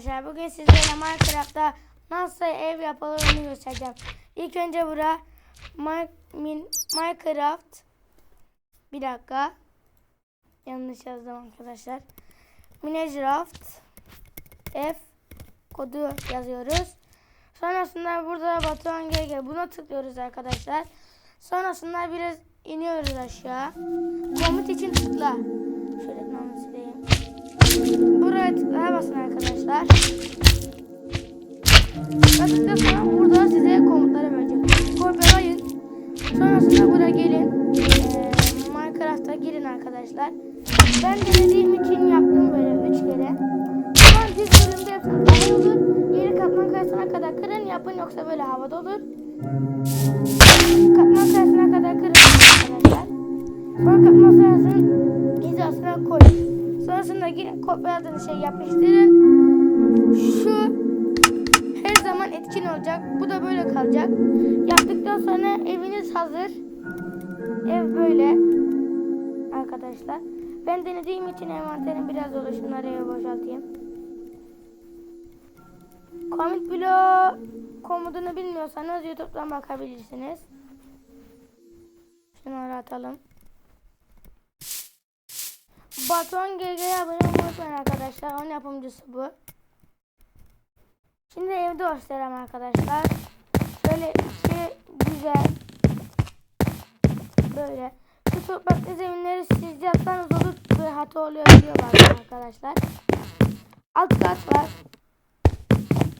arkadaşlar. Bugün sizlere Minecraft'ta nasıl ev yapılır göstereceğim. İlk önce bura Mi- Min- Minecraft bir dakika yanlış yazdım arkadaşlar. Minecraft F kodu yazıyoruz. Sonrasında burada Batuhan GG buna tıklıyoruz arkadaşlar. Sonrasında biraz iniyoruz aşağı. Komut için tıkla. Şöyle ekranı sileyim. Buraya tıklaya basın arkadaşlar. Tıkladıktan sonra burada size komutları verecek. Kopyalayın. Sonrasında buraya gelin. Ee, Minecraft'a girin arkadaşlar. Ben denediğim için yaptım böyle 3 kere. Ama düz bölümde iyi olur. Yeri katman kayasına kadar kırın yapın yoksa böyle havada olur. Katman kayasına kadar kırın arkadaşlar. Sonra katman kayasının hizasına koyun. Sonrasında kopyaladığınız şey yapıştırın. Kalacak. Yaptıktan sonra eviniz hazır. Ev böyle. Arkadaşlar. Ben denediğim için envanterim biraz dolu. Şunları eve boşaltayım. Comment bloğu komutunu bilmiyorsanız YouTube'dan bakabilirsiniz. Şunları atalım. Batuhan GG'ye abone olmayı arkadaşlar. Onun yapımcısı bu. Şimdi evde göstereyim arkadaşlar. Böyle içi güzel. Böyle. Şu topraklı zeminleri siz yapsanız olur. Böyle hata oluyor diyor bazen arkadaşlar. Alt kat var.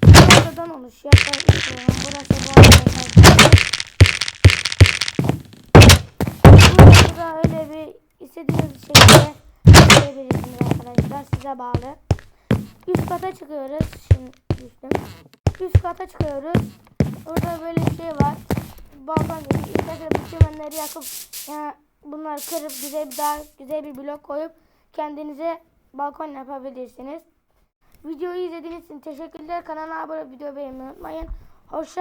Ortadan oluşuyor. Burası bu arkadaşlar. Burası da öyle bir istediğiniz şekilde yapabilirsiniz arkadaşlar. Size bağlı. Üst kata çıkıyoruz. Şimdi düştüm. Üst kata çıkıyoruz. Orada böyle şey var. Balkon gibi. Bu çimenleri yakıp yani bunları kırıp güzel bir daha güzel bir blok koyup kendinize balkon yapabilirsiniz. Videoyu izlediğiniz için teşekkürler. Kanala abone video beğenmeyi unutmayın. Hoşça